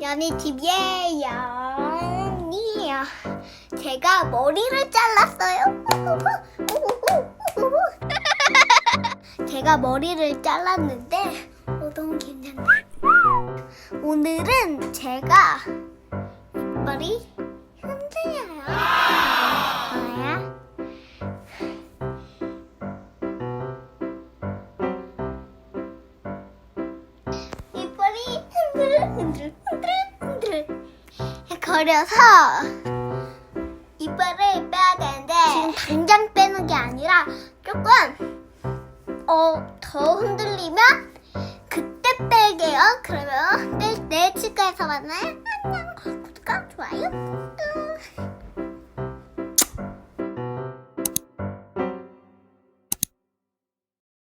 이번이 TV예요. 니요. 제가 머리를 잘랐어요. 제가 머리를 잘랐는데 어, 너무 괜찮네. 오늘은 제가 이빨이 흔들려요. 뭐야? 이빨이 흔들 흔들 흔들 흔들 거려서 이빨을 빼야 되는데 지금 당장 빼는 게 아니라 조금 어 더 흔들리면 그때 뺄게요. 그러면 뺄 때 치과에서 만나요. 안녕. 구독과 좋아요.